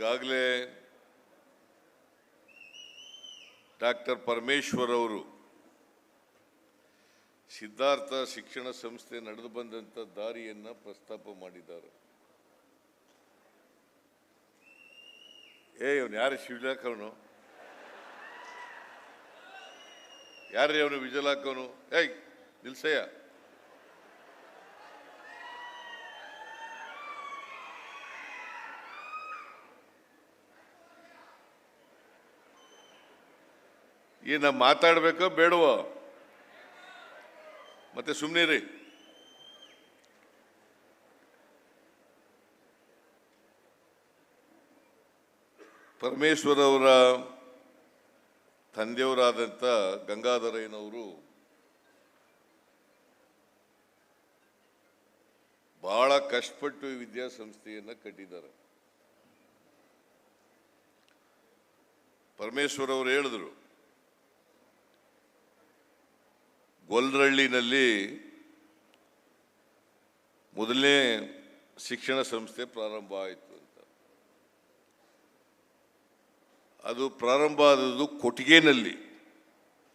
ಈಗಾಗಲೇ ಡಾಕ್ಟರ್ ಪರಮೇಶ್ವರ್ ಅವರು ಸಿದ್ಧಾರ್ಥ ಶಿಕ್ಷಣ ಸಂಸ್ಥೆ ನಡೆದು ಬಂದಂಥ ದಾರಿಯನ್ನು ಪ್ರಸ್ತಾಪ ಮಾಡಿದ್ದಾರೆ. ಏ ಇವನು ಯಾರು ಶಿವಲಾಕ್ ಅವನು ಯಾರ್ರೀ ಅವನು ವಿಜಲಾಕ್ ಅವನು ಏಯ್, ನಿಲ್ಸಯ್ಯ. ಏನ ಮಾತಾಡ್ಬೇಕೋ ಬೇಡವೋ? ಮತ್ತೆ ಸುಮ್ಮನಿರಿ ರೀ ಪರಮೇಶ್ವರವರ ತಂದೆಯವರಾದಂಥ ಗಂಗಾಧರಯ್ಯನವರು ಬಹಳ ಕಷ್ಟಪಟ್ಟು ಈ ವಿದ್ಯಾಸಂಸ್ಥೆಯನ್ನು ಕಟ್ಟಿದ್ದಾರೆ. ಪರಮೇಶ್ವರವರು ಹೇಳಿದ್ರು ಗೊಲ್ರಳ್ಳಿನಲ್ಲಿ ಮೊದಲನೇ ಶಿಕ್ಷಣ ಸಂಸ್ಥೆ ಪ್ರಾರಂಭ ಆಯಿತು ಅಂತ. ಅದು ಪ್ರಾರಂಭ ಆದದ್ದು ಕೊಟ್ಟಿಗೆನಲ್ಲಿ.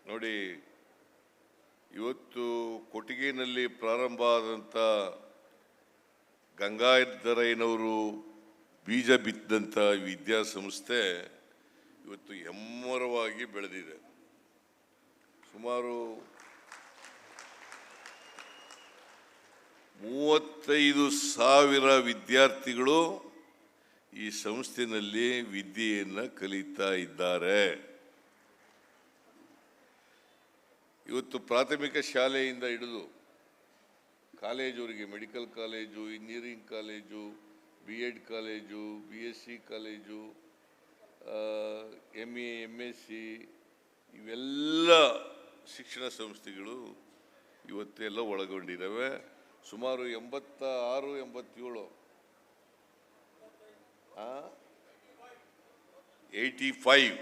ನೋಡಿ, ಇವತ್ತು ಕೊಟ್ಟಿಗೆನಲ್ಲಿ ಪ್ರಾರಂಭ ಆದಂಥ ಗಂಗಾಧರಯ್ಯನವರು ಬೀಜ ಬಿತ್ತಂಥ ವಿದ್ಯಾಸಂಸ್ಥೆ ಇವತ್ತು ಹೆಮ್ಮರವಾಗಿ ಬೆಳೆದಿದೆ. ಸುಮಾರು ಮೂವತ್ತೈದು ಸಾವಿರ ವಿದ್ಯಾರ್ಥಿಗಳು ಈ ಸಂಸ್ಥೆಯಲ್ಲಿ ವಿದ್ಯೆಯನ್ನು ಕಲಿತಾ ಇದ್ದಾರೆ. ಇವತ್ತು ಪ್ರಾಥಮಿಕ ಶಾಲೆಯಿಂದ ಹಿಡಿದು ಕಾಲೇಜವರಿಗೆ medical college, engineering college B Ed college B S C college M A M S C ಇವೆಲ್ಲ ಶಿಕ್ಷಣ ಸಂಸ್ಥೆಗಳು ಇವತ್ತೆಲ್ಲ ಒಳಗೊಂಡಿದ್ದಾವೆ. ಸುಮಾರು ಎಂಬತ್ತ ಆರು ಎಂಬತ್ತೇಳು. ಏಯ್ಟಿ ಫೈವ್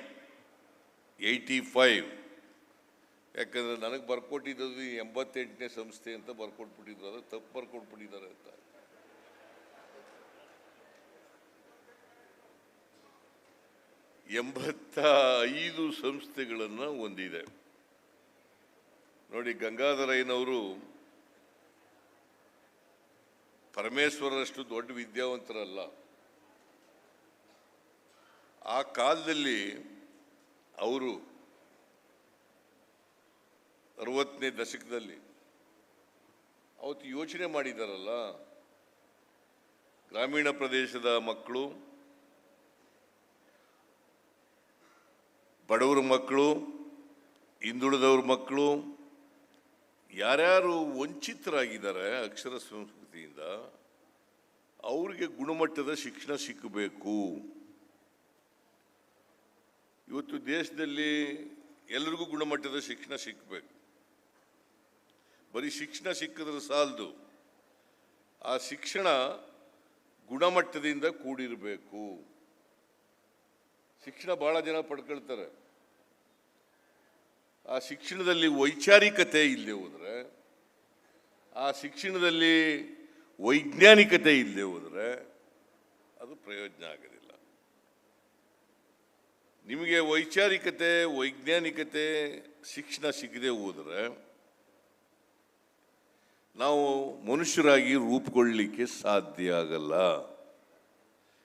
ಏಯ್ಟಿ ಫೈವ್ ಯಾಕಂದರೆ ನನಗೆ ಬರ್ಕೊಟ್ಟಿದ್ದು ಎಂಬತ್ತೆಂಟನೇ ಸಂಸ್ಥೆ ಅಂತ ಬರ್ಕೊಟ್ಬಿಟ್ಟಿದ್ರು. ಅದಕ್ಕೆ ತಪ್ಪು ಬರ್ಕೊಟ್ಬಿಟ್ಟಿದ್ದಾರೆ ಅಂತ. ಎಂಬತ್ತ ಐದು ಸಂಸ್ಥೆಗಳನ್ನು ಹೊಂದಿದೆ. ನೋಡಿ ಗಂಗಾಧರಯ್ಯನವರು ಪರಮೇಶ್ವರಷ್ಟು ದೊಡ್ಡ ವಿದ್ಯಾವಂತರಲ್ಲ. ಆ ಕಾಲದಲ್ಲಿ ಅವರು ಅರವತ್ತನೇ ದಶಕದಲ್ಲಿ ಅವತ್ತು ಯೋಚನೆ ಮಾಡಿದಾರಲ್ಲ, ಗ್ರಾಮೀಣ ಪ್ರದೇಶದ ಮಕ್ಕಳು, ಬಡವರ ಮಕ್ಕಳು, ಹಿಂದುಳಿದವ್ರ ಮಕ್ಕಳು, ಯಾರ್ಯಾರು ವಂಚಿತರಾಗಿದ್ದಾರೆ, ಅಕ್ಷರ ಸಂಸ್ಕೃತಿಯಿಂದ ಅವರಿಗೆ ಗುಣಮಟ್ಟದ ಶಿಕ್ಷಣ ಸಿಕ್ಕಬೇಕು ಇವತ್ತು ದೇಶದಲ್ಲಿ ಎಲ್ರಿಗೂ ಗುಣಮಟ್ಟದ ಶಿಕ್ಷಣ ಸಿಕ್ಕಬೇಕು ಬರೀ ಶಿಕ್ಷಣ ಸಿಕ್ಕಿದ್ರೆ ಸಾಲದು. ಆ ಶಿಕ್ಷಣ ಗುಣಮಟ್ಟದಿಂದ ಕೂಡಿರಬೇಕು. ಶಿಕ್ಷಣ ಬಹಳ ಜನ ಪಡ್ಕೊಳ್ತಾರೆ. ಆ ಶಿಕ್ಷಣದಲ್ಲಿ ವೈಚಾರಿಕತೆ ಇಲ್ಲದೆ ಹೋದರೆ, ಆ ಶಿಕ್ಷಣದಲ್ಲಿ ವೈಜ್ಞಾನಿಕತೆ ಇಲ್ಲದೆ ಹೋದರೆ ಅದು ಪ್ರಯೋಜನ ಆಗೋದಿಲ್ಲ. ನಿಮಗೆ ವೈಚಾರಿಕತೆ, ವೈಜ್ಞಾನಿಕತೆ, ಶಿಕ್ಷಣ ಸಿಗದೆ ಹೋದರೆ ನಾವು ಮನುಷ್ಯರಾಗಿ ರೂಪುಗೊಳ್ಳಲಿಕ್ಕೆ ಸಾಧ್ಯ ಆಗಲ್ಲ.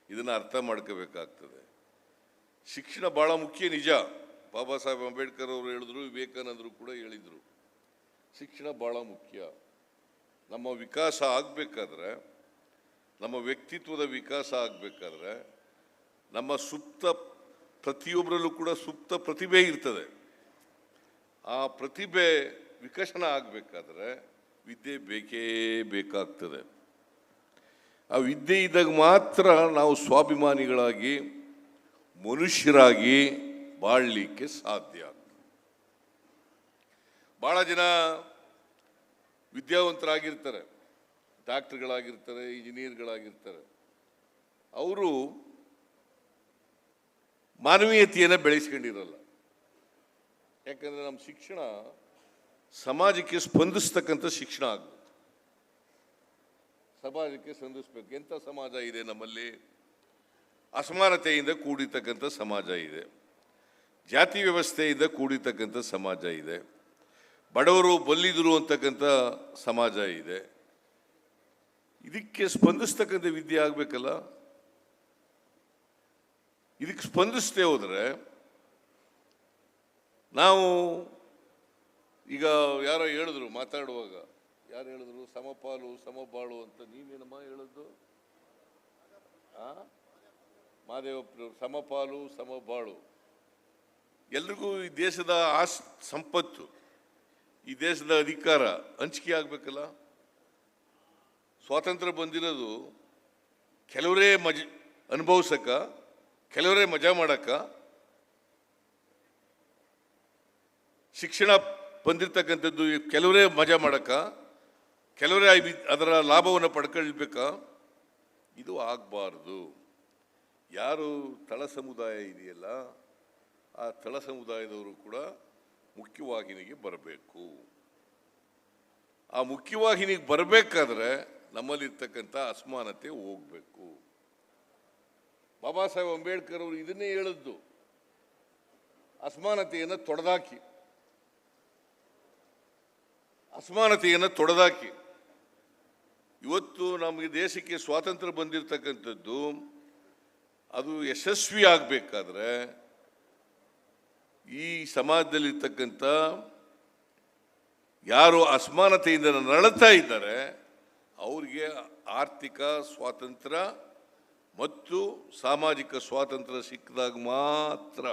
ಇದನ್ನು ಅರ್ಥ ಮಾಡ್ಕೋಬೇಕಾಗ್ತದೆ. ಶಿಕ್ಷಣ ಭಾಳ ಮುಖ್ಯ, ನಿಜ. ಬಾಬಾ ಸಾಹೇಬ್ ಅಂಬೇಡ್ಕರ್ ಅವರು ಹೇಳಿದ್ರು, ವಿವೇಕಾನಂದರು ಕೂಡ ಹೇಳಿದರು. ಶಿಕ್ಷಣ ಭಾಳ ಮುಖ್ಯ. ನಮ್ಮ ವಿಕಾಸ ಆಗಬೇಕಾದ್ರೆ, ನಮ್ಮ ವ್ಯಕ್ತಿತ್ವದ ವಿಕಾಸ ಆಗಬೇಕಾದ್ರೆ, ನಮ್ಮ ಸುಪ್ತ ಪ್ರತಿಯೊಬ್ಬರಲ್ಲೂ ಕೂಡ ಸುಪ್ತ ಪ್ರತಿಭೆ ಇರ್ತದೆ. ಆ ಪ್ರತಿಭೆ ವಿಕಸನ ಆಗಬೇಕಾದ್ರೆ ವಿದ್ಯೆ ಬೇಕೇ ಬೇಕಾಗ್ತದೆ. ಆ ವಿದ್ಯೆ ಇದ್ದಾಗ ಮಾತ್ರ ನಾವು ಸ್ವಾಭಿಮಾನಿಗಳಾಗಿ, ಮನುಷ್ಯರಾಗಿ ಬಾಳಲಿಕ್ಕೆ ಸಾಧ್ಯ ಆಗ್ತದೆ. ಭಾಳ ಜನ ವಿದ್ಯಾವಂತರಾಗಿರ್ತಾರೆ, ಡಾಕ್ಟರ್ಗಳಾಗಿರ್ತಾರೆ, ಇಂಜಿನಿಯರ್ಗಳಾಗಿರ್ತಾರೆ. ಅವರು ಮಾನವೀಯತೆಯನ್ನು ಬೆಳೆಸ್ಕೊಂಡಿರಲ್ಲ. ಯಾಕಂದ್ರೆ ನಮ್ಮ ಶಿಕ್ಷಣ ಸಮಾಜಕ್ಕೆ ಸ್ಪಂದಿಸ್ತಕ್ಕಂಥ ಶಿಕ್ಷಣ ಆಗಬೇಕು. ಸಮಾಜಕ್ಕೆ ಸ್ಪಂದಿಸ್ಬೇಕು. ಎಂಥ ಸಮಾಜ ಇದೆ ನಮ್ಮಲ್ಲಿ? ಅಸಮಾನತೆಯಿಂದ ಕೂಡಿರ್ತಕ್ಕಂಥ ಸಮಾಜ ಇದೆ. ಜಾತಿ ವ್ಯವಸ್ಥೆಯಿಂದ ಕೂಡಿರ್ತಕ್ಕಂಥ ಸಮಾಜ ಇದೆ. ಬಡವರು ಬಲ್ಲಿದರು ಅಂತಕ್ಕಂಥ ಸಮಾಜ ಇದೆ. ಇದಕ್ಕೆ ಸ್ಪಂದಿಸ್ತಕ್ಕಂಥ ವಿದ್ಯೆ ಆಗಬೇಕಲ್ಲ? ಇದಕ್ಕೆ ಸ್ಪಂದಿಸ್ತೇ ಹೋದರೆ ನಾವು ಈಗ ಯಾರೋ ಹೇಳಿದ್ರು ಮಾತಾಡುವಾಗ, ಯಾರು ಹೇಳಿದ್ರು? ಸಮಪಾಲು, ಸಮಬಾಳು ಅಂತ ನೀನೇನಮ್ಮ ಹೇಳಿದ್ದು ಆ? ಮಾದೇವಪ್ಪನವರು, ಸಮಪಾಲು, ಸಮಬಾಳು. ಎಲ್ರಿಗೂ ಈ ದೇಶದ ಆಸ್, ಸಂಪತ್ತು. ಈ ದೇಶದ ಅಧಿಕಾರ ಹಂಚಿಕೆ ಆಗಬೇಕಲ್ಲ? ಸ್ವಾತಂತ್ರ್ಯ ಬಂದಿರೋದು ಕೆಲವರೇ ಮಜ, ಅನುಭವಿಸಕ, ಕೆಲವರೇ ಮಜಾ ಮಾಡಕ್ಕ ಶಿಕ್ಷಣ ಬಂದಿರತಕ್ಕಂಥದ್ದು ಕೆಲವರೇ ಮಜಾ ಮಾಡಕ್ಕ ಕೆಲವರೇ ಅದರ ಲಾಭವನ್ನು ಪಡ್ಕೊಳ್ಬೇಕಾ, ಇದು ಆಗಬಾರ್ದು. ಯಾರು ತಳ ಸಮುದಾಯ ಇದೆಯಲ್ಲ, ಆ ತಳ ಸಮುದಾಯದವರು ಕೂಡ ಮುಖ್ಯವಾಹಿನಿಗೆ ಬರಬೇಕು. ಆ ಮುಖ್ಯವಾಹಿನಿಗೆ ಬರಬೇಕಾದ್ರೆ ನಮ್ಮಲ್ಲಿರ್ತಕ್ಕಂಥ ಅಸಮಾನತೆ ಹೋಗ್ಬೇಕು. ಬಾಬಾ ಸಾಹೇಬ್ ಅಂಬೇಡ್ಕರ್ ಅವರು ಇದನ್ನೇ ಹೇಳದ್ದು. ಅಸಮಾನತೆಯನ್ನು ತೊಡೆದಾಕಿ. ಅಸಮಾನತೆಯನ್ನು ತೊಡೆದಾಕಿ. ಇವತ್ತು ನಮಗೆ ದೇಶಕ್ಕೆ ಸ್ವಾತಂತ್ರ್ಯ ಬಂದಿರತಕ್ಕಂಥದ್ದು ಅದು ಯಶಸ್ವಿ ಆಗಬೇಕಾದ್ರೆ ಈ ಸಮಾಜದಲ್ಲಿರ್ತಕ್ಕಂಥ ಯಾರು ಅಸಮಾನತೆಯಿಂದ ನಡತಾ ಇದ್ದಾರೆ, ಅವರಿಗೆ ಆರ್ಥಿಕ ಸ್ವಾತಂತ್ರ್ಯ ಮತ್ತು ಸಾಮಾಜಿಕ ಸ್ವಾತಂತ್ರ್ಯ ಸಿಕ್ಕಿದಾಗ ಮಾತ್ರ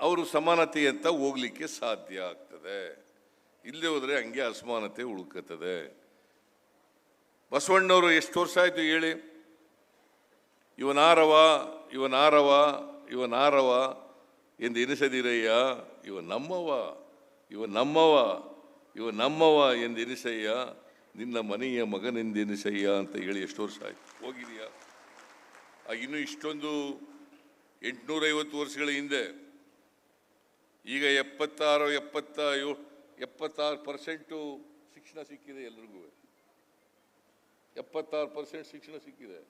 ಅವರು ಸಮಾನತೆ ಅಂತ ಹೋಗ್ಲಿಕ್ಕೆ ಸಾಧ್ಯ ಆಗ್ತದೆ. ಇಲ್ಲದೆ ಹೋದರೆ ಹಂಗೆ ಅಸಮಾನತೆ ಉಳ್ಕತ್ತದೆ. ಬಸವಣ್ಣವರು ಎಷ್ಟು ವರ್ಷ ಆಯ್ತು ಹೇಳಿ? ಇವನಾರವ ಇವನಾರವ ಇವನಾರವ ಎಂದು ಎನಿಸದಿರಯ್ಯ, ಇವ ನಮ್ಮವ ಇವ ನಮ್ಮವ ಇವ ನಮ್ಮವ ಎಂದು ಎನಿಸಯ್ಯ, ನಿನ್ನ ಮನೆಯ ಮಗನೆಂದೆನಿಸಯ್ಯ ಅಂತ ಹೇಳಿ ಎಷ್ಟು ವರ್ಷ ಆಯ್ತು? ಹೋಗಿದೆಯಾ? ಆ ಇನ್ನೂ ಇಷ್ಟೊಂದು ಎಂಟುನೂರೈವತ್ತು ವರ್ಷಗಳ ಹಿಂದೆ, ಈಗ ಎಪ್ಪತ್ತಾರು ಎಪ್ಪತ್ತ ಎಪ್ಪತ್ತಾರು ಪರ್ಸೆಂಟು ಶಿಕ್ಷಣ ಸಿಕ್ಕಿದೆ ಎಲ್ರಿಗೂ. ಎಪ್ಪತ್ತಾರು ಪರ್ಸೆಂಟ್ ಶಿಕ್ಷಣ ಸಿಕ್ಕಿದೆ.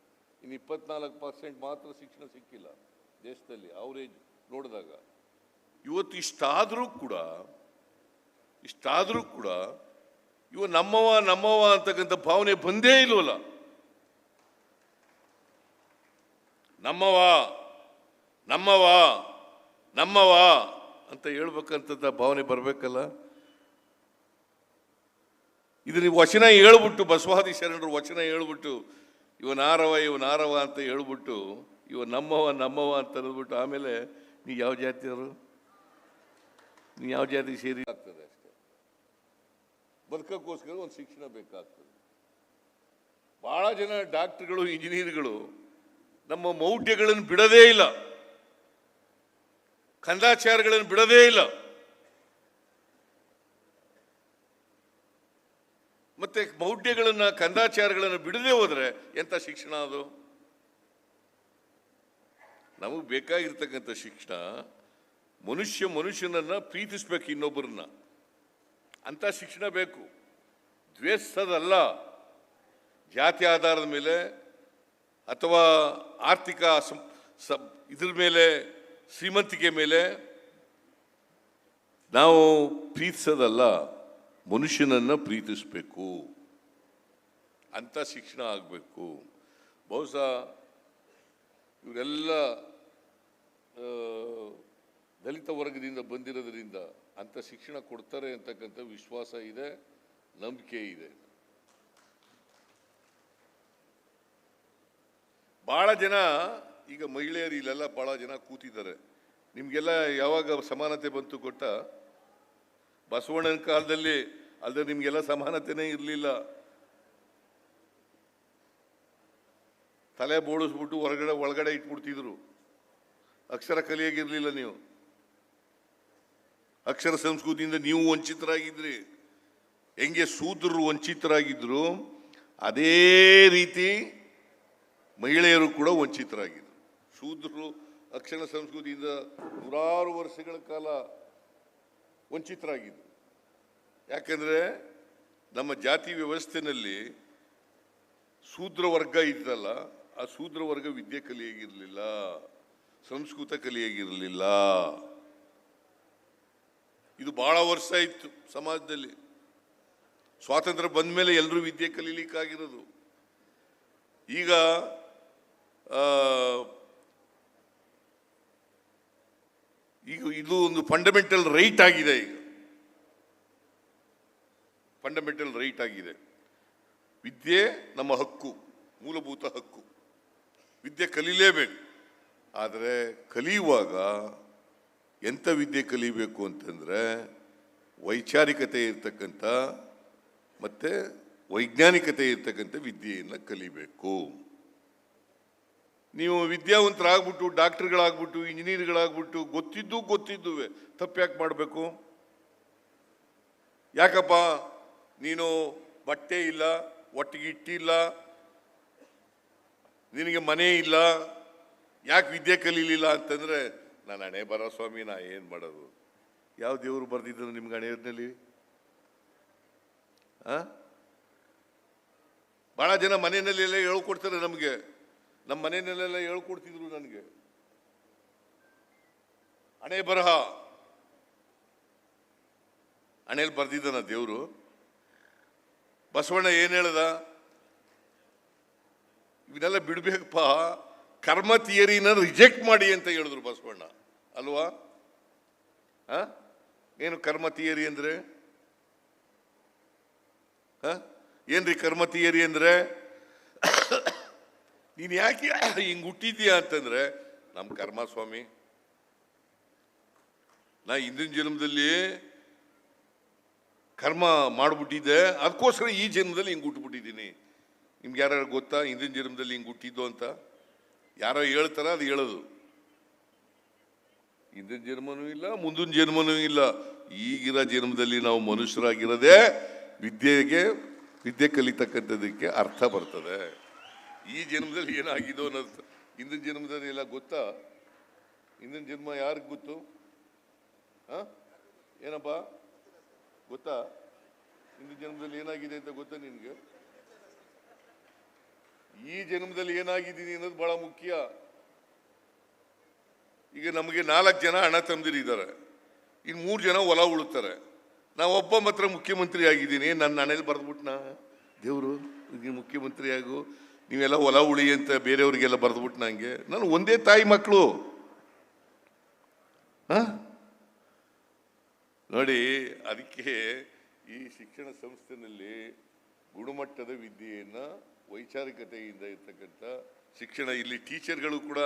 ಇನ್ನು ಇಪ್ಪತ್ನಾಲ್ಕು ಪರ್ಸೆಂಟ್ ಮಾತ್ರ ಶಿಕ್ಷಣ ಸಿಕ್ಕಿಲ್ಲ ದೇಶದಲ್ಲಿ ಅವರೇಜ್ ನೋಡಿದಾಗ. ಇವತ್ತು ಇಷ್ಟಾದರೂ ಕೂಡ ಇಷ್ಟಾದರೂ ಕೂಡ, ಇವ ನಮ್ಮವ ನಮ್ಮವ ಅಂತಕ್ಕಂಥ ಭಾವನೆ ಬಂದೇ ಇಲ್ವಲ್ಲ. ನಮ್ಮವ ನಮ್ಮವ ನಮ್ಮವ ಅಂತ ಹೇಳ್ಬೇಕಂತ ಭಾವನೆ ಬರಬೇಕಲ್ಲ? ಇದು ನೀವು ವಚನ ಹೇಳ್ಬಿಟ್ಟು, ಬಸವಾದಿ ಶರಣರು ವಚನ ಹೇಳ್ಬಿಟ್ಟು ಇವನ್ ನಾರವ ಇವ ನಾರವ ಅಂತ ಹೇಳ್ಬಿಟ್ಟು ಇವ ನಮ್ಮವ ನಮ್ಮವ ಅಂತ ಅಂದ್ಬಿಟ್ಟು ಆಮೇಲೆ ನೀ ಯಾವ ಜಾತಿಯವರು? ನೀ ಯಾವ ಜಾತಿ ಸೇರಿ? ಆಗ್ತದೆ ಅಷ್ಟೇ. ಬದುಕೋಸ್ಕರ ಒಂದು ಶಿಕ್ಷಣ ಬೇಕಾಗ್ತದೆ. ಭಾಳ ಜನ ಡಾಕ್ಟರ್ಗಳು, ಇಂಜಿನಿಯರ್ಗಳು ನಮ್ಮ ಮೌಢ್ಯಗಳನ್ನು ಬಿಡದೇ ಇಲ್ಲ. ಕಂದಾಚಾರಗಳನ್ನು ಬಿಡದೇ ಇಲ್ಲ. ಮತ್ತೆ ಮೌಢ್ಯಗಳನ್ನು, ಕಂದಾಚಾರಗಳನ್ನು ಬಿಡದೆ ಹೋದರೆ ಎಂಥ ಶಿಕ್ಷಣ ಅದು? ನಮಗೆ ಬೇಕಾಗಿರ್ತಕ್ಕಂಥ ಶಿಕ್ಷಣ, ಮನುಷ್ಯ ಮನುಷ್ಯನನ್ನ ಪ್ರೀತಿಸ್ಬೇಕು ಇನ್ನೊಬ್ಬರನ್ನ. ಅಂತ ಶಿಕ್ಷಣ ಬೇಕು. ದ್ವೇಷದಲ್ಲ. ಜಾತಿ ಆಧಾರದ ಮೇಲೆ ಅಥವಾ ಆರ್ಥಿಕ ಇದ್ರ ಮೇಲೆ, ಶ್ರೀಮಂತಿಕೆ ಮೇಲೆ ನಾವು ಪ್ರೀತಿಸೋದಲ್ಲ. ಮನುಷ್ಯನನ್ನ ಪ್ರೀತಿಸಬೇಕು. ಅಂತ ಶಿಕ್ಷಣ ಆಗಬೇಕು. ಬಹುಶಃ ಇವರೆಲ್ಲ ದಲಿತ ವರ್ಗದಿಂದ ಬಂದಿರೋದ್ರಿಂದ ಅಂತ ಶಿಕ್ಷಣ ಕೊಡ್ತಾರೆ ಅಂತಕ್ಕಂಥ ವಿಶ್ವಾಸ ಇದೆ, ನಂಬಿಕೆ ಇದೆ. ಭಾಳ ಜನ, ಈಗ ಮಹಿಳೆಯರು ಇಲ್ಲೆಲ್ಲ ಭಾಳ ಜನ ಕೂತಿದ್ದಾರೆ. ನಿಮಗೆಲ್ಲ ಯಾವಾಗ ಸಮಾನತೆ ಬಂತು ಕೊಟ್ಟ ಬಸವಣ್ಣನ ಕಾಲದಲ್ಲಿ ಅಲ್ಲದೆ ನಿಮಗೆಲ್ಲ ಸಮಾನತೆನೇ ಇರಲಿಲ್ಲ. ತಲೆ ಬೋಡಿಸ್ಬಿಟ್ಟು ಹೊರಗಡೆ, ಒಳಗಡೆ ಇಟ್ಬಿಡ್ತಿದ್ರು. ಅಕ್ಷರ ಕಲಿಯಾಗಿರ್ಲಿಲ್ಲ ನೀವು. ಅಕ್ಷರ ಸಂಸ್ಕೃತಿಯಿಂದ ನೀವು ವಂಚಿತರಾಗಿದ್ರಿ. ಹೆಂಗೆ ಶೂದ್ರರು ವಂಚಿತರಾಗಿದ್ರು, ಅದೇ ರೀತಿ ಮಹಿಳೆಯರು ಕೂಡ ವಂಚಿತರಾಗಿದ್ದರು ಶೂದ್ರರು ಅಕ್ಷರ ಸಂಸ್ಕೃತಿಯಿಂದ ನೂರಾರು ವರ್ಷಗಳ ಕಾಲ ವಂಚಿತರಾಗಿದ್ದರು ಯಾಕಂದ್ರೆ ನಮ್ಮ ಜಾತಿ ವ್ಯವಸ್ಥೆನಲ್ಲಿ ಶೂದ್ರ ವರ್ಗ ಇದ್ದಲ್ಲ, ಆ ಶೂದ್ರ ವರ್ಗ ವಿದ್ಯೆ ಕಲಿಯಾಗಿರಲಿಲ್ಲ, ಸಂಸ್ಕೃತ ಕಲಿಯಾಗಿರಲಿಲ್ಲ. ಇದು ಭಾಳ ವರ್ಷ ಇತ್ತು ಸಮಾಜದಲ್ಲಿ. ಸ್ವಾತಂತ್ರ್ಯ ಬಂದ ಮೇಲೆ ಎಲ್ಲರೂ ವಿದ್ಯೆ ಕಲೀಲಿಕ್ಕಾಗಿರೋದು. ಈಗ ಈಗ ಇದು ಒಂದು ಫಂಡಮೆಂಟಲ್ ರೈಟ್ ಆಗಿದೆ ಈಗ. ಫಂಡಮೆಂಟಲ್ ರೈಟ್ ಆಗಿದೆ. ವಿದ್ಯೆ ನಮ್ಮ ಹಕ್ಕು, ಮೂಲಭೂತ ಹಕ್ಕು. ವಿದ್ಯೆ ಕಲೀಲೇಬೇಕು. ಆದರೆ ಕಲಿಯುವಾಗ ಎಂಥ ವಿದ್ಯೆ ಕಲಿಬೇಕು ಅಂತಂದರೆ ವೈಚಾರಿಕತೆ ಇರ್ತಕ್ಕಂಥ ಮತ್ತು ವೈಜ್ಞಾನಿಕತೆ ಇರ್ತಕ್ಕಂಥ ವಿದ್ಯೆಯನ್ನು ಕಲಿಬೇಕು. ನೀವು ವಿದ್ಯಾವಂತರಾಗ್ಬಿಟ್ಟು, ಡಾಕ್ಟರ್ಗಳಾಗ್ಬಿಟ್ಟು, ಇಂಜಿನಿಯರ್ಗಳಾಗ್ಬಿಟ್ಟು ಗೊತ್ತಿದ್ದು ಗೊತ್ತಿದ್ದುವೆ. ತಪ್ಪು ಯಾಕೆ ಮಾಡಬೇಕು? ಯಾಕಪ್ಪ? ನೀನು ಬಟ್ಟೆ ಇಲ್ಲ, ಒಟ್ಟಿಗೆ ಇಟ್ಟಿಲ್ಲ ನಿನಗೆ ಮನೆ ಇಲ್ಲ, ಯಾಕೆ ವಿದ್ಯೆ ಕಲೀಲಿಲ್ಲ ಅಂತಂದರೆ, ನಾನು ಹಣೆ ಬರೋ ಸ್ವಾಮಿ, ನಾ ಏನು ಮಾಡೋದು? ಯಾವ ದೇವರು ಬರೆದಿದ್ದರು ನಿಮ್ಗೆ ಹಣೆಯಲ್ಲಿ ಭಾಳ ಜನ ಮನೆಯಲ್ಲೆಲ್ಲ ಹೇಳ್ಕೊಡ್ತಾರೆ ನಮಗೆ. ನಮ್ಮ ಮನೆಯಲ್ಲೆಲ್ಲ ಹೇಳ್ಕೊಡ್ತಿದ್ರು ನನಗೆ. ಹಣೆ ಬರಹ. ಹಣೆಯಲ್ಲಿ ಬರೆದಿದ್ದಾನ ದೇವರು. ಬಸವಣ್ಣ ಏನು ಹೇಳ್ದ? ಇವನ್ನೆಲ್ಲ ಬಿಡಬೇಕಪ್ಪ, ಕರ್ಮ ಥಿಯರಿನ ರಿಜೆಕ್ಟ್ ಮಾಡಿ ಅಂತ ಹೇಳಿದ್ರು ಬಸವಣ್ಣ. ಅಲ್ವಾ? ಏನು ಕರ್ಮ ಥಿಯರಿ ಅಂದ್ರೆ? ಏನ್ರಿ ಕರ್ಮ ಥಿಯರಿ ಅಂದರೆ? ನೀನು ಯಾಕೆ ಹಿಂಗೆ ಹುಟ್ಟಿದ್ಯಾ ಅಂತಂದ್ರೆ ನಮ್ಮ ಕರ್ಮ ಸ್ವಾಮಿ, ನಾ ಹಿಂದಿನ ಜನ್ಮದಲ್ಲಿ ಕರ್ಮ ಮಾಡಿಬಿಟ್ಟಿದ್ದೆ. ಅದಕ್ಕೋಸ್ಕರ ಈ ಜನ್ಮದಲ್ಲಿ ಹಿಂಗೆ ಹುಟ್ಟುಬಿಟ್ಟಿದ್ದೀನಿ ನಿಮ್ಗೆ ಯಾರು ಗೊತ್ತಾ? ಹಿಂದಿನ ಜನ್ಮದಲ್ಲಿ ಹಿಂಗೆ ಹುಟ್ಟಿದ್ದು ಅಂತ? ಯಾರೋ ಹೇಳ್ತಾರ ಅದು ಹೇಳೋದು. ಹಿಂದಿನ ಜನ್ಮನೂ ಇಲ್ಲ, ಮುಂದಿನ ಜನ್ಮನೂ ಇಲ್ಲ. ಈಗಿರೋ ಜನ್ಮದಲ್ಲಿ ನಾವು ಮನುಷ್ಯರಾಗಿರೋದೇ ವಿದ್ಯೆಗೆ, ವಿದ್ಯೆ ಕಲಿತಕ್ಕಂಥದ್ದಕ್ಕೆ ಅರ್ಥ ಬರ್ತದೆ. ಈ ಜನ್ಮದಲ್ಲಿ ಏನಾಗಿದೋ ಅನ್ನೋದು. ಹಿಂದಿನ ಜನ್ಮದಲ್ಲಿ ಎಲ್ಲ ಗೊತ್ತಾ? ಹಿಂದಿನ ಜನ್ಮ ಯಾರಿಗೆ ಗೊತ್ತು? ಆ? ಏನಪ್ಪ? ಗೊತ್ತಾ? ಹಿಂದಿನ ಜನ್ಮದಲ್ಲಿ ಏನಾಗಿದೆ ಅಂತ ಗೊತ್ತಾ ನಿನಗೆ? ಈ ಜನ್ಮದಲ್ಲಿ ಏನಾಗಿದ್ದೀನಿ ಅನ್ನೋದು ಬಹಳ ಮುಖ್ಯ. ಈಗ ನಮಗೆ ನಾಲ್ಕು ಜನ ಹಣ ತಂದಿರಿದ್ದಾರೆ. ಇನ್ನು ಮೂರು ಜನ ಹೊಲ ಉಳುತ್ತಾರೆ. ಒಬ್ಬ ಮಾತ್ರ ಮುಖ್ಯಮಂತ್ರಿ ಆಗಿದ್ದೀನಿ. ನನ್ನ ಹಣೆಯಲ್ಲಿ ಬರೆದ್ಬಿಟ್ನ? ದೇವರು, ನೀನು ಮುಖ್ಯಮಂತ್ರಿ ಆಗು. ನೀವೆಲ್ಲ ಹೊಲ ಉಳಿ ಅಂತ ಬೇರೆಯವ್ರಿಗೆಲ್ಲ ಬರೆದ್ಬಿಟ್ಟು ಹಂಗೆ? ನಾನು ಒಂದೇ ತಾಯಿ ಮಕ್ಕಳು ಹಾ? ನೋಡಿ, ಅದಕ್ಕೆ ಈ ಶಿಕ್ಷಣ ಸಂಸ್ಥೆನಲ್ಲಿ ಗುಣಮಟ್ಟದ ವಿದ್ಯೆಯನ್ನು, ವೈಚಾರಿಕತೆಯಿಂದ ಇರ್ತಕ್ಕಂಥ ಶಿಕ್ಷಣ, ಇಲ್ಲಿ ಟೀಚರ್ಗಳು ಕೂಡ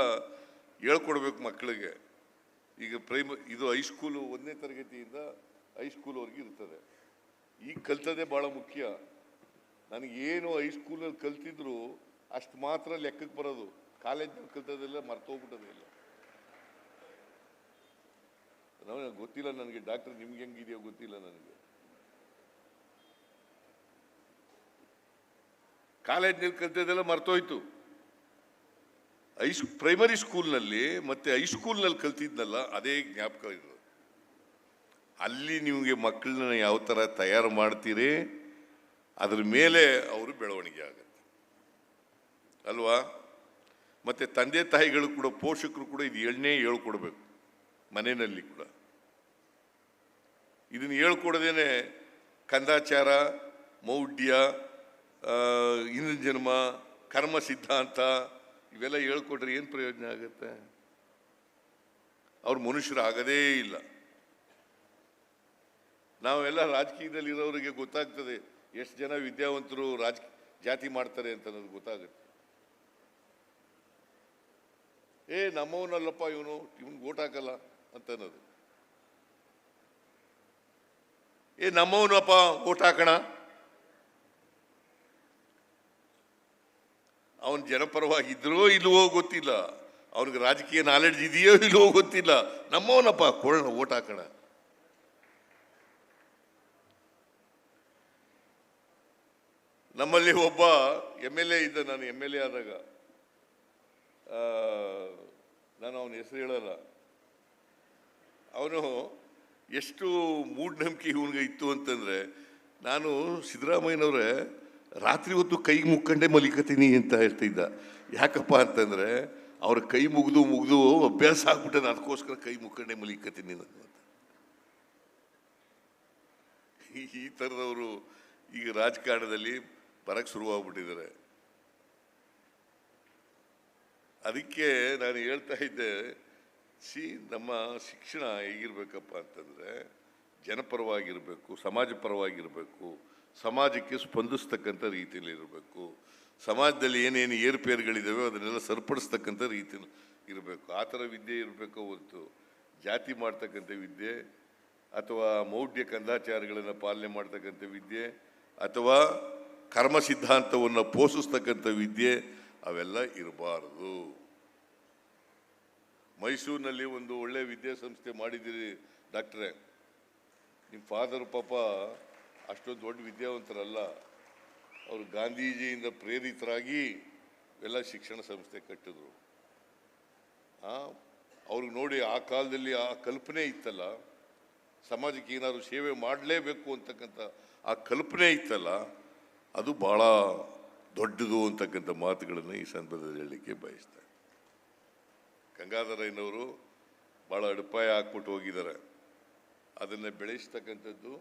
ಹೇಳ್ಕೊಡ್ಬೇಕು ಮಕ್ಕಳಿಗೆ. ಈಗ ಪ್ರೈಮ, ಇದು ಹೈಸ್ಕೂಲು ಒಂದನೇ ತರಗತಿಯಿಂದ ಹೈಸ್ಕೂಲ್ವರೆಗೆ ಇರ್ತದೆ. ಈಗ ಕಲ್ತದೇ ಭಾಳ ಮುಖ್ಯ. ನನಗೇನು ಹೈಸ್ಕೂಲಲ್ಲಿ ಕಲ್ತಿದ್ರು ಅಷ್ಟು ಮಾತ್ರ ಲೆಕ್ಕಕ್ಕೆ ಬರೋದು. ಕಾಲೇಜ್ನಲ್ಲಿ ಕಲ್ತದೆಲ್ಲ ಮರ್ತೋಗ್ಬಿಟ್ಟದೆಲ್ಲ ನನಗೆ ಗೊತ್ತಿಲ್ಲ ನನಗೆ, ಡಾಕ್ಟರ್ ನಿಮ್ಗೆ ಹೆಂಗಿದೆಯೋ ಗೊತ್ತಿಲ್ಲ ನನಗೆ. ಕಾಲೇಜ್ನಲ್ಲಿ ಕಲ್ತಿದ್ದೆಲ್ಲ ಮರ್ತೋಯ್ತು. ಐಸ್ ಪ್ರೈಮರಿ ಸ್ಕೂಲ್ನಲ್ಲಿ ಮತ್ತೆ ಹೈಸ್ಕೂಲ್ನಲ್ಲಿ ಕಲ್ತಿದ್ನಲ್ಲ, ಅದೇ ಜ್ಞಾಪಕ ಇರೋದು ಅಲ್ಲಿ ನಿಮಗೆ ಮಕ್ಕಳನ್ನ ಯಾವ ಥರ ತಯಾರು ಮಾಡ್ತೀರಿ, ಅದ್ರ ಮೇಲೆ ಅವರು ಬೆಳವಣಿಗೆ ಆಗುತ್ತೆ. ಅಲ್ವಾ? ಮತ್ತೆ ತಂದೆ ತಾಯಿಗಳು ಕೂಡ, ಪೋಷಕರು ಕೂಡ ಇದು ಎಣ್ಣೆ ಹೇಳ್ಕೊಡ್ಬೇಕು ಮನೆಯಲ್ಲಿ ಕೂಡ. ಇದನ್ನು ಹೇಳ್ಕೊಡದೇನೆ ಕಂದಾಚಾರ, ಮೌಢ್ಯ ಹಿಂದಿನ ಜನ್ಮ, ಕರ್ಮ ಸಿದ್ಧಾಂತ, ಇವೆಲ್ಲ ಹೇಳ್ಕೊಟ್ರೆ ಏನು ಪ್ರಯೋಜನ ಆಗುತ್ತೆ? ಅವ್ರು ಮನುಷ್ಯರು ಆಗದೇ ಇಲ್ಲ. ನಾವೆಲ್ಲ ರಾಜಕೀಯದಲ್ಲಿ ಇರೋರಿಗೆ ಗೊತ್ತಾಗ್ತದೆ ಎಷ್ಟು ಜನ ವಿದ್ಯಾವಂತರು ರಾಜ, ಜಾತಿ ಮಾಡ್ತಾರೆ ಅಂತ ಅನ್ನೋದು ಗೊತ್ತಾಗುತ್ತೆ. ಏ, ನಮ್ಮವನಲ್ಲಪ್ಪ ಇವನು, ಇವನ್ಗೆ ಓಟ್ ಹಾಕಲ್ಲ. ಅಂತ ಅನ್ನೋದು ಏ ನಮ್ಮವನಪ್ಪ ಓಟ್ ಹಾಕೋಣ? ಅವನ್ ಜನಪರವಾಗಿದ್ರೋ ಇಲ್ವೋ ಗೊತ್ತಿಲ್ಲ. ಅವನಿಗೆ ರಾಜಕೀಯ ನಾಲೆಡ್ಜ್ ಇದೆಯೋ ಇಲ್ವೋ ಗೊತ್ತಿಲ್ಲ. ನಮ್ಮವನಪ್ಪ ಕೊಡೋಣ, ಓಟ್ ಹಾಕೋಣ. ನಮ್ಮಲ್ಲಿ ಒಬ್ಬ ಎಂ ಎಲ್ ಎ ಇದ್ದ, ನಾನು ಎಂ ಎಲ್ ಎ ಆದಾಗ ನಾನು ಅವನ ಹೆಸರು ಹೇಳಲ್ಲ. ಅವನು ಎಷ್ಟು ಮೂಢನಂಬಿಕೆ ಇವನಿಗೆ ಇತ್ತು ಅಂತಂದರೆ, ನಾನು ಸಿದ್ದರಾಮಯ್ಯನವ್ರೆ ರಾತ್ರಿ ಹೊತ್ತು ಕೈ ಮುಕ್ಕಂಡೆ ಮಲಿಕತೀನಿ ಅಂತ ಹೇಳ್ತಿದ್ದ ಯಾಕಪ್ಪ ಅಂತಂದರೆ, ಅವ್ರ ಕೈ ಮುಗಿದು ಮುಗಿದು ಅಭ್ಯಾಸ ಆಗ್ಬಿಟ್ಟೆ ಅದಕ್ಕೋಸ್ಕರ ಕೈ ಮುಕ್ಕಂಡೆ ಮಲಿಕತೀನಿ ಅಂತ. ಈ ಥರದವರು ಈಗ ರಾಜಕಾರಣದಲ್ಲಿ ಬರಕ್ಕೆ ಶುರುವಾಗ್ಬಿಟ್ಟಿದ್ದಾರೆ ಅದಕ್ಕೆ ನಾನು ಹೇಳ್ತಾ ಇದ್ದೆ ಸಿ, ನಮ್ಮ ಶಿಕ್ಷಣ ಹೇಗಿರಬೇಕಪ್ಪ ಅಂತಂದರೆ ಜನಪರವಾಗಿರಬೇಕು, ಸಮಾಜ ಪರವಾಗಿರಬೇಕು, ಸಮಾಜಕ್ಕೆ ಸ್ಪಂದಿಸ್ತಕ್ಕಂಥ ರೀತಿಯಲ್ಲಿ ಇರಬೇಕು. ಸಮಾಜದಲ್ಲಿ ಏನೇನು ಏರುಪೇರುಗಳಿದ್ದಾವೆ ಅದನ್ನೆಲ್ಲ ಸರಿಪಡಿಸ್ತಕ್ಕಂಥ ರೀತಿಯಲ್ಲಿ ಇರಬೇಕು. ಆ ಥರ ವಿದ್ಯೆ ಇರಬೇಕು ಹೊರತು ಜಾತಿ ಮಾಡ್ತಕ್ಕಂಥ ವಿದ್ಯೆ ಅಥವಾ ಮೌಢ್ಯ ಕಂದಾಚಾರಗಳನ್ನು ಪಾಲನೆ ಮಾಡ್ತಕ್ಕಂಥ ವಿದ್ಯೆ ಅಥವಾ ಕರ್ಮ ಸಿದ್ಧಾಂತವನ್ನು ಪೋಷಿಸ್ತಕ್ಕಂಥ ವಿದ್ಯೆ ಅವೆಲ್ಲ ಇರಬಾರದು. ಮೈಸೂರಿನಲ್ಲಿ ಒಂದು ಒಳ್ಳೆ ವಿದ್ಯಾಸಂಸ್ಥೆ ಮಾಡಿದ್ದೀರಿ ಡಾಕ್ಟ್ರೆ. ನಿಮ್ಮ ಫಾದರ್ ಪಾಪ ಅಷ್ಟೊಂದು ದೊಡ್ಡ ವಿದ್ಯಾವಂತರಲ್ಲ. ಅವರು ಗಾಂಧೀಜಿಯಿಂದ ಪ್ರೇರಿತರಾಗಿ ಎಲ್ಲ ಶಿಕ್ಷಣ ಸಂಸ್ಥೆ ಕಟ್ಟಿದ್ರು. ಅವ್ರಿಗೆ ನೋಡಿ ಆ ಕಾಲದಲ್ಲಿ ಆ ಕಲ್ಪನೆ ಇತ್ತಲ್ಲ. ಸಮಾಜಕ್ಕೆ ಏನಾದರೂ ಸೇವೆ ಮಾಡಲೇಬೇಕು ಅಂತಕ್ಕಂಥ ಆ ಕಲ್ಪನೆ ಇತ್ತಲ್ಲ. ಅದು ಭಾಳ ದೊಡ್ಡದು ಅಂತಕ್ಕಂಥ ಮಾತುಗಳನ್ನು ಈ ಸಂದರ್ಭದಲ್ಲಿ ಹೇಳಲಿಕ್ಕೆ ಬಯಸ್ತಾರೆ ಗಂಗಾಧರಯ್ಯನವರು ಭಾಳ ಅಡಿಪಾಯ ಹಾಕ್ಬಿಟ್ಟು ಹೋಗಿದ್ದಾರೆ. ಅದನ್ನು ಬೆಳೆಸ್ತಕ್ಕಂಥದ್ದು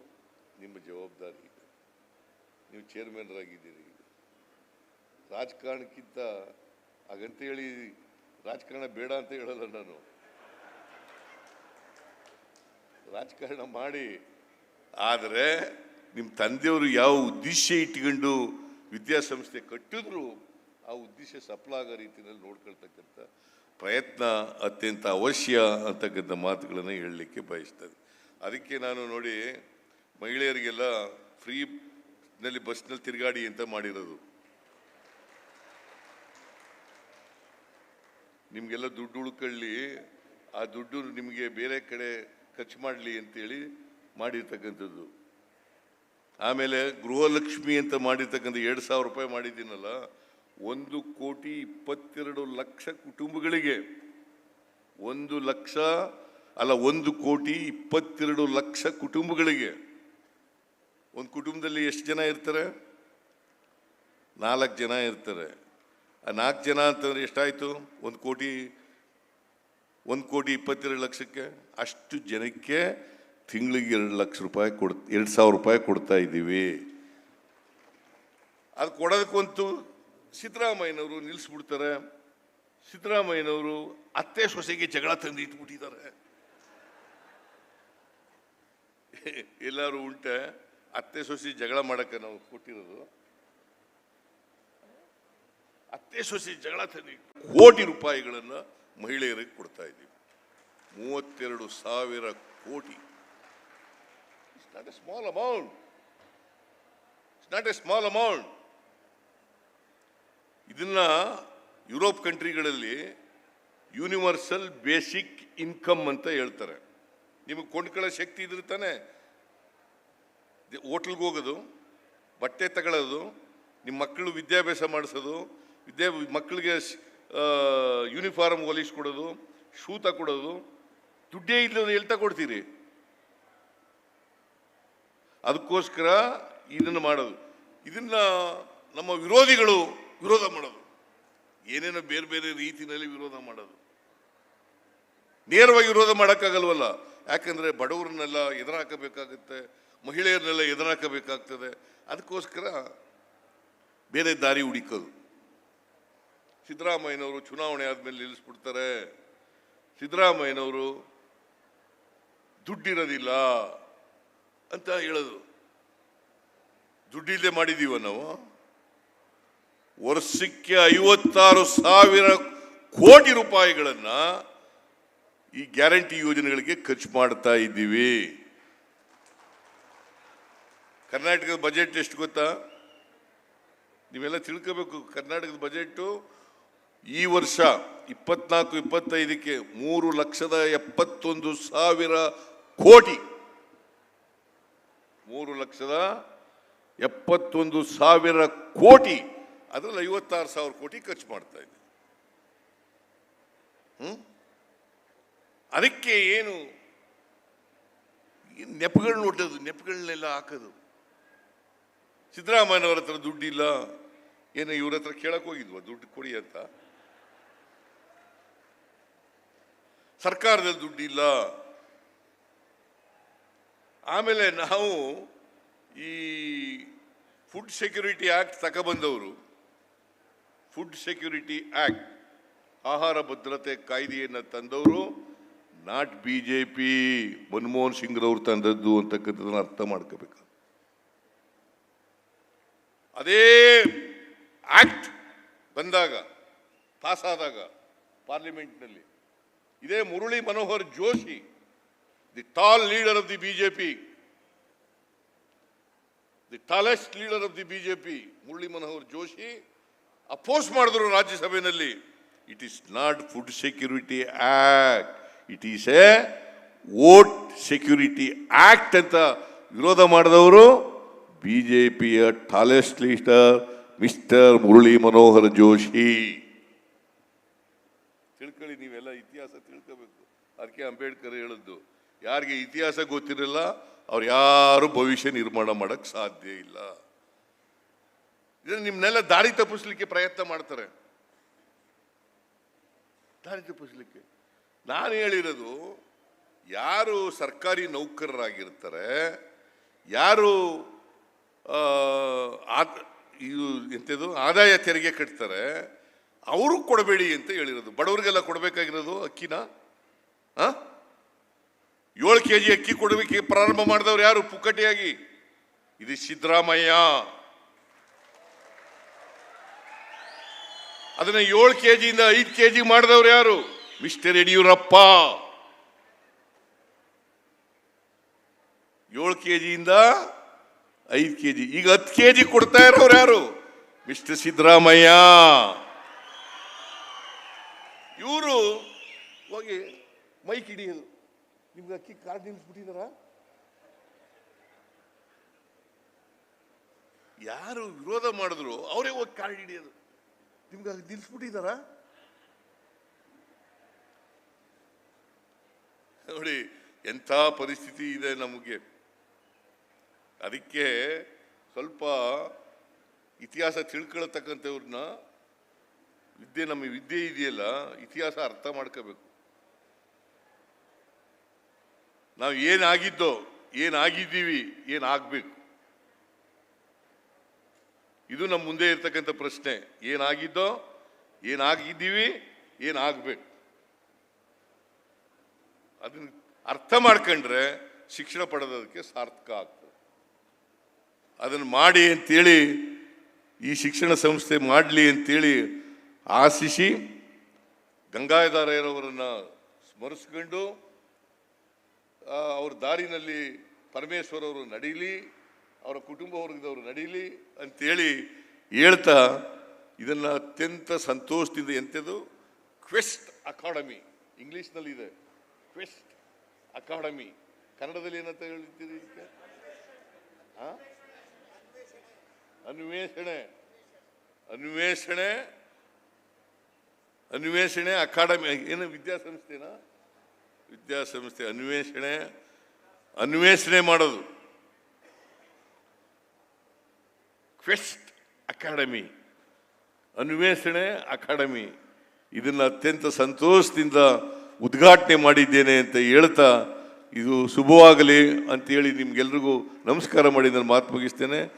ನಿಮ್ಮ ಜವಾಬ್ದಾರಿ ಇದೆ. ನೀವು ಚೇರ್ಮನ್ರಾಗಿದ್ದೀರಿ ರಾಜಕಾರಣಕ್ಕಿಂತ ಹಾಗಂತ ಹೇಳಿ ರಾಜಕಾರಣ ಬೇಡ ಅಂತ ಹೇಳಲ್ಲ ನಾನು. ರಾಜಕಾರಣ ಮಾಡಿ. ಆದರೆ ನಿಮ್ಮ ತಂದೆಯವರು ಯಾವ ಉದ್ದೇಶ ಇಟ್ಕೊಂಡು ವಿದ್ಯಾಸಂಸ್ಥೆ ಕಟ್ಟಿದ್ರು, ಆ ಉದ್ದೇಶ ಸಫಲ ಆಗೋ ರೀತಿಯಲ್ಲಿ ನೋಡ್ಕೊಳ್ತಕ್ಕಂಥ ಪ್ರಯತ್ನ ಅತ್ಯಂತ ಅವಶ್ಯ ಅಂತಕ್ಕಂಥ ಮಾತುಗಳನ್ನು ಹೇಳಲಿಕ್ಕೆ ಬಯಸ್ತದೆ ಅದಕ್ಕೆ ನಾನು ನೋಡಿ ಮಹಿಳೆಯರಿಗೆಲ್ಲ ಫ್ರೀನಲ್ಲಿ ಬಸ್ನಲ್ಲಿ ತಿರುಗಾಡಿ ಅಂತ ಮಾಡಿರೋದು. ನಿಮಗೆಲ್ಲ ದುಡ್ಡು ಉಳ್ಕೊಳ್ಳಿ, ಆ ದುಡ್ಡು ನಿಮಗೆ ಬೇರೆ ಕಡೆ ಖರ್ಚು ಮಾಡಲಿ ಅಂತೇಳಿ ಮಾಡಿರ್ತಕ್ಕಂಥದ್ದು. ಆಮೇಲೆ ಗೃಹಲಕ್ಷ್ಮಿ ಅಂತ ಮಾಡಿರ್ತಕ್ಕಂಥ ಎರಡು ಸಾವಿರ ರೂಪಾಯಿ ಮಾಡಿದ್ದೀನಲ್ಲ ಒಂದು ಕೋಟಿ ಇಪ್ಪತ್ತೆರಡು ಲಕ್ಷ ಕುಟುಂಬಗಳಿಗೆ ಒಂದು ಲಕ್ಷ ಅಲ್ಲ, ಒಂದು ಕೋಟಿ ಇಪ್ಪತ್ತೆರಡು ಲಕ್ಷ ಕುಟುಂಬಗಳಿಗೆ. ಒಂದು ಕುಟುಂಬದಲ್ಲಿ ಎಷ್ಟು ಜನ ಇರ್ತಾರೆ? ನಾಲ್ಕು ಜನ ಇರ್ತಾರೆ. ಆ ನಾಲ್ಕು ಜನ ಅಂತಂದ್ರೆ ಎಷ್ಟಾಯಿತು? ಒಂದು ಕೋಟಿ ಒಂದು ಕೋಟಿ ಇಪ್ಪತ್ತೆರಡು ಲಕ್ಷಕ್ಕೆ? ಅಷ್ಟು ಜನಕ್ಕೆ ತಿಂಗಳಿಗೆ ಎರಡು ಲಕ್ಷ ರೂಪಾಯಿ ಕೊಡ್, ಎರಡು ಸಾವಿರ ರೂಪಾಯಿ ಕೊಡ್ತಾ ಇದ್ದೀವಿ. ಅದು ಕೊಡೋದಕ್ಕಂತೂ ಸಿದ್ದರಾಮಯ್ಯನವರು ನಿಲ್ಲಿಸ್ಬಿಡ್ತಾರೆ. ಸಿದ್ದರಾಮಯ್ಯನವರು ಅತ್ತೆ ಸೊಸೆಗೆ ಜಗಳ ತಂದು ಇಟ್ಬಿಟ್ಟಿದ್ದಾರೆ. ಎಲ್ಲರೂ ಉಂಟೆ, ಅತ್ತೆ ಸೊಸೆ ಜಗಳ ಮಾಡಕ್ಕೆ ನಾವು ಕೊಟ್ಟಿರೋದು. ಅತ್ತೆ ಸೊಸೆ ಜಗಳ ತಂದು ಕೋಟಿ ರೂಪಾಯಿಗಳನ್ನು ಮಹಿಳೆಯರಿಗೆ ಕೊಡ್ತಾ ಇದ್ದೀವಿ. ಮೂವತ್ತೆರಡು ಸಾವಿರ ಕೋಟಿ. It's not a small amount it's not a small amount ಇದನ್ನ ಯುರೋಪ್ ಕಂಟ್ರಿಗಳಲ್ಲಿ ಯೂನಿವರ್ಸಲ್ ಬೇಸಿಕ್ ಇನ್ಕಮ್ ಅಂತ ಹೇಳ್ತಾರೆ. ನಿಮಗೆ ಕೊಂಡ್ಕೊಳ್ಳೋ ಶಕ್ತಿ ಇದ್ರೆ ತಾನೆ ಹೋಟ್ಲ್ಗೆ ಹೋಗೋದು, ಬಟ್ಟೆ ತಗೊಳ್ಳೋದು ನಿಮ್ಮ ಮಕ್ಕಳು ವಿದ್ಯಾಭ್ಯಾಸ ಮಾಡಿಸೋದು, ವಿದ್ಯಾ ಮಕ್ಕಳಿಗೆ ಯೂನಿಫಾರ್ಮ್ ಹೊಲಿಸ್ಕೊಡೋದು ಶೂ ತಗೊಡೋದು ದುಡ್ಡೇ ಇಲ್ಲದ ಎಲ್ಲಿ ತಗೊಡ್ತೀರಿ ಅದಕ್ಕೋಸ್ಕರ ಇದನ್ನು ಮಾಡೋದು. ಇದನ್ನು ನಮ್ಮ ವಿರೋಧಿಗಳು ವಿರೋಧ ಮಾಡೋದು. ಏನೇನೋ ಬೇರೆ ಬೇರೆ ರೀತಿಯಲ್ಲಿ ವಿರೋಧ ಮಾಡೋದು. ನೇರವಾಗಿ ವಿರೋಧ ಮಾಡೋಕ್ಕಾಗಲ್ವಲ್ಲ? ಯಾಕಂದರೆ ಬಡವರನ್ನೆಲ್ಲ ಎದುರಾಕಬೇಕಾಗುತ್ತೆ, ಮಹಿಳೆಯರನ್ನೆಲ್ಲ ಎದುರಾಕಬೇಕಾಗ್ತದೆ. ಅದಕ್ಕೋಸ್ಕರ ಬೇರೆ ದಾರಿ ಹುಡುಕೋದು. ಸಿದ್ದರಾಮಯ್ಯನವರು ಚುನಾವಣೆ ಆದಮೇಲೆ ನಿಲ್ಲಿಸ್ಬಿಡ್ತಾರೆ. ಸಿದ್ದರಾಮಯ್ಯನವರು ದುಡ್ಡಿರೋದಿಲ್ಲ ಅಂತ ಹೇಳೋದು. ದುಡ್ಡಿಲ್ಲದೆ ಮಾಡಿದ್ದೀವ ನಾವು? ವರ್ಷಕ್ಕೆ ಐವತ್ತಾರು ಸಾವಿರ ಕೋಟಿ ರೂಪಾಯಿಗಳನ್ನು ಈ ಗ್ಯಾರಂಟಿ ಯೋಜನೆಗಳಿಗೆ ಖರ್ಚು ಮಾಡ್ತಾ ಇದ್ದೀವಿ. ಕರ್ನಾಟಕದ ಬಜೆಟ್ ಎಷ್ಟು ಗೊತ್ತಾ? ನೀವೆಲ್ಲ ತಿಳ್ಕೋಬೇಕು, ಕರ್ನಾಟಕದ ಬಜೆಟ್ಟು ಈ ವರ್ಷ ಇಪ್ಪತ್ನಾಲ್ಕು, ಇಪ್ಪತ್ತೈದಕ್ಕೆ ಮೂರು ಲಕ್ಷದ ಎಪ್ಪತ್ತೊಂದು ಸಾವಿರ ಕೋಟಿ. ಮೂರು ಲಕ್ಷದ ಎಪ್ಪತ್ತೊಂದು ಸಾವಿರ ಕೋಟಿ. ಅದರಲ್ಲಿ ಐವತ್ತಾರು ಸಾವಿರ ಕೋಟಿ ಖರ್ಚು ಮಾಡ್ತಾ ಇದೆ? ಅದಕ್ಕೆ ಏನು ನೆಪಗಳನ್ನ ಒಡ್ಡೋದು ನೆಪಗಳನ್ನೆಲ್ಲ ಹಾಕೋದು. ಸಿದ್ದರಾಮಯ್ಯನವ್ರ ಹತ್ರ ದುಡ್ಡಿಲ್ಲ, ಏನೋ ಇವ್ರ ಹತ್ರ ಕೇಳಕ್ ಹೋಗಿದ್ವ, ದುಡ್ಡು ಕೊಡಿ ಅಂತ. ಸರ್ಕಾರದಲ್ಲಿ ದುಡ್ಡಿಲ್ಲ. ಆಮೇಲೆ ನಾವು ಈ ಫುಡ್ ಸೆಕ್ಯೂರಿಟಿ ಆಕ್ಟ್ ತಗೊಬಂದವರು ಫುಡ್ ಸೆಕ್ಯೂರಿಟಿ ಆಕ್ಟ್ ಆಹಾರ ಭದ್ರತೆ ಕಾಯ್ದೆಯನ್ನು ತಂದವರು not B J P Manmohan ಸಿಂಗ್ರವ್ರು ತಂದದ್ದು ಅಂತಕ್ಕಂಥದ್ದನ್ನು ಅರ್ಥ ಮಾಡ್ಕೋಬೇಕು ಅದೇ ಆಕ್ಟ್ ಬಂದಾಗ ಪಾಸಾದಾಗ ಪಾರ್ಲಿಮೆಂಟ್ನಲ್ಲಿ ಇದೇ Murali Manohar Joshi the tall leader of the B J P the tallest leader of the B J P Murali Manohar Joshi oppose ಮಾಡಿದ್ರು ರಾಜ್ಯಸಭೆಯಲ್ಲಿ it is not food security act it is a vote security act ಅಂತ ವಿರೋಧ ಮಾಡಿದವರು B J ಪಿಯ tallest leader mister Murali Manohar Joshi. ತಿಳ್ಕೊಳ್ಳಿ, ನೀವೆಲ್ಲ ಇತಿಹಾಸ ತಿಳ್ಕೋಬೇಕು. ಕೆ ಅಂಬೇಡ್ಕರ್ ಹೇಳಿದ್ದು, ಯಾರಿಗೆ ಇತಿಹಾಸ ಗೊತ್ತಿರಲ್ಲ ಅವ್ರು ಯಾರು ಭವಿಷ್ಯ ನಿರ್ಮಾಣ ಮಾಡಕ್ಕೆ ಸಾಧ್ಯ ಇಲ್ಲ. ಇದನ್ನ ನಿಮ್ಮನ್ನೆಲ್ಲ ದಾರಿ ತಪ್ಪಿಸ್ಲಿಕ್ಕೆ ಪ್ರಯತ್ನ ಮಾಡ್ತಾರೆ. ದಾರಿ ತಪ್ಪಿಸ್ಲಿಕ್ಕೆ. ನಾನು ಹೇಳಿರೋದು, ಯಾರು ಸರ್ಕಾರಿ ನೌಕರರಾಗಿರ್ತಾರೆ, ಯಾರು ಇದು ಎಂಥದ್ದು ಆದಾಯ ತೆರಿಗೆ ಕಟ್ತಾರೆ, ಅವರು ಕೊಡಬೇಡಿ ಅಂತ ಹೇಳಿರೋದು. ಬಡವರಿಗೆಲ್ಲ ಕೊಡಬೇಕಾಗಿರೋದು ಅಕ್ಕಿನ? ಏಳು ಕೆ ಜಿ ಅಕ್ಕಿ ಕೊಡಬೇಕು ಪ್ರಾರಂಭ ಮಾಡಿದವ್ರು ಯಾರು? ಪುಕ್ಕಟೆಯಾಗಿ ಇದು ಸಿದ್ದರಾಮಯ್ಯ. ಅದನ್ನ ಏಳು ಕೆ ಜಿಯಿಂದ ಐದು ಕೆ ಜಿ ಮಾಡಿದವ್ರು ಯಾರು? ಮಿಸ್ಟರ್ ಯಡಿಯೂರಪ್ಪ. ಏಳು ಕೆ ಜಿಯಿಂದ ಐದು ಕೆ ಜಿ ಈಗ ಹತ್ತು ಕೆ ಜಿ ಕೊಡ್ತಾ ಇರೋರು ಯಾರು? ಮಿಸ್ಟರ್ ಸಿದ್ದರಾಮಯ್ಯ. ಇವರು ಹೋಗಿ ಮೈಕ್ ಹಿಡಿಯೋದು ನಿಮ್ಗೆ ಅಕ್ಕಿ ಕಾರ್ಡ್ ನಿಲ್ಲಿಸ್ಬಿಟ್ಟಿದಾರ? ಯಾರು ವಿರೋಧ ಮಾಡಿದ್ರು, ಅವರೇ ಹೋಗಿ ಕಾರ್ಡ್ ಹಿಡಿಯೋದು. ನಿಮ್ಗೆ ನಿಲ್ಲಿಸ್ಬಿಟ್ಟಿದಾರ ನೋಡಿ, ಎಂಥ ಪರಿಸ್ಥಿತಿ ಇದೆ ನಮಗೆ. ಅದಕ್ಕೆ ಸ್ವಲ್ಪ ಇತಿಹಾಸ ತಿಳ್ಕೊಳ್ತಕ್ಕಂಥವ್ರನ್ನ, ವಿದ್ಯೆ ನಮ್ಮ ವಿದ್ಯೆ ಇದೆಯಲ್ಲ, ಇತಿಹಾಸ ಅರ್ಥ ಮಾಡ್ಕೋಬೇಕು. ನಾವು ಏನಾಗಿದ್ದೋ, ಏನಾಗಿದ್ದೀವಿ, ಏನಾಗಬೇಕು? ಇದು ನಮ್ಮ ಮುಂದೆ ಇರ್ತಕ್ಕಂಥ ಪ್ರಶ್ನೆ. ಏನಾಗಿದ್ದೋ, ಏನಾಗಿದ್ದೀವಿ, ಏನಾಗಬೇಕು? ಅದನ್ನ ಅರ್ಥ ಮಾಡ್ಕೊಂಡ್ರೆ ಶಿಕ್ಷಣ ಪಡೆದೋದಕ್ಕೆ ಸಾರ್ಥಕ ಆಗ್ತದೆ. ಅದನ್ನು ಮಾಡಿ ಅಂತೇಳಿ, ಈ ಶಿಕ್ಷಣ ಸಂಸ್ಥೆ ಮಾಡಲಿ ಅಂತೇಳಿ ಆಶಿಸಿ, ಗಂಗಾಧಾರಯ್ಯರವರನ್ನು ಸ್ಮರಿಸ್ಕೊಂಡು ಅವ್ರ ದಾರಿನಲ್ಲಿ ಪರಮೇಶ್ವರವರು ನಡೀಲಿ ಅವರ ಕುಟುಂಬ ವರ್ಗದವರು ನಡೀಲಿ ಅಂತೇಳಿ ಹೇಳ್ತಾ ಇದನ್ನು ಅತ್ಯಂತ ಸಂತೋಷದಿಂದ ಎಂಥದ್ದು? Quest academy. ಇಂಗ್ಲೀಷ್ನಲ್ಲಿ ಇದೆ. Quest academy. ಕನ್ನಡದಲ್ಲಿ ಏನಂತ ಹೇಳ್ತೀರಿ? ಅನ್ವೇಷಣೆ. ಅನ್ವೇಷಣೆ. ಅನ್ವೇಷಣೆ ಅಕಾಡೆಮಿ. ಏನು ವಿದ್ಯಾಸಂಸ್ಥೆನಾ? ವಿದ್ಯಾಸಂಸ್ಥೆ ಅನ್ವೇಷಣೆ. ಅನ್ವೇಷಣೆ ಮಾಡೋದು. ಕ್ವೆಸ್ಟ್ ಅಕಾಡೆಮಿ, ಅನ್ವೇಷಣೆ ಅಕಾಡೆಮಿ. ಇದನ್ನು ಅತ್ಯಂತ ಸಂತೋಷದಿಂದ ಉದ್ಘಾಟನೆ ಮಾಡಿದ್ದೇನೆ ಅಂತ ಹೇಳ್ತಾ ಇದು ಶುಭವಾಗಲಿ ಅಂತೇಳಿ ನಿಮಗೆಲ್ರಿಗೂ ನಮಸ್ಕಾರ ಮಾಡಿ ನಾನು ಮಾತು ಮುಗಿಸ್ತೇನೆ.